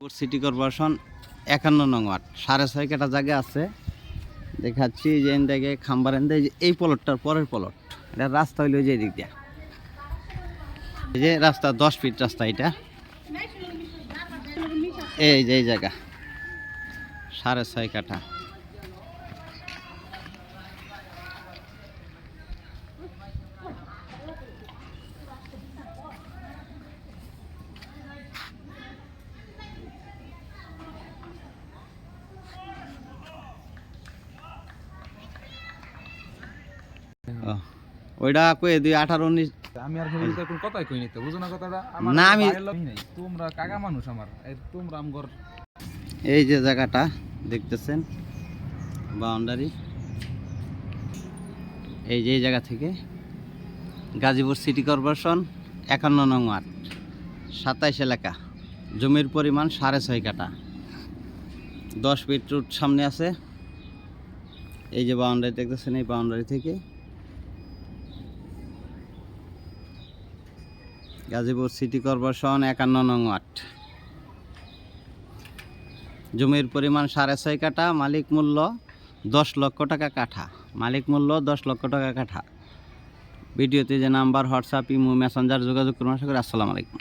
City corporation একান্ন নং word. সাড়ে ছয় কাটা জায়গা আছে। দেখাচ্ছি যে এন থেকে খাম্বার এন দেয় এই পলটটার পরের পলট। এটা রাস্তা হইল যে দিক দিয়া। এই যে রাস্তা, দশ ফিট রাস্তা এটা। এই যে এই জায়গা। সাড়ে ছয় কাঠা। ওইটা কয়ে দুই আঠারো উনিশ। আমি আর ভেবে কোন কথাই কই নিতে বুঝো না কথাটা? আমার না, আমি- তোমরা কাকা মানুষ আমার এই তোমরা আমগর এই যে জায়গাটা দেখতেছেন? বাউন্ডারি। এই যে এই জায়গা থেকে গাজীপুর সিটি কর্পোরেশন একান্ন নং ওয়ার্ড সাতাইশ এলাকা। জমির পরিমাণ সাড়ে ছয় কাটা দশ ফিট রুট সামনে আছে। এই যে বাউন্ডারি দেখতেছেন এই বাউন্ডারি থেকে গাজীপুর সিটি কর্পোরেশন একান্ন নং ওয়ার্ড। জমির পরিমাণ সাড়ে ছয় কাঠা, মালিক মূল্য দশ লক্ষ টাকা কাঠা। মালিক মূল্য দশ লক্ষ টাকা কাঠা। ভিডিওতে যে নাম্বার, হোয়াটসঅ্যাপ, ইমো, মেসেঞ্জার যোগাযোগ করুন। আশা করি আসসালামু আলাইকুম।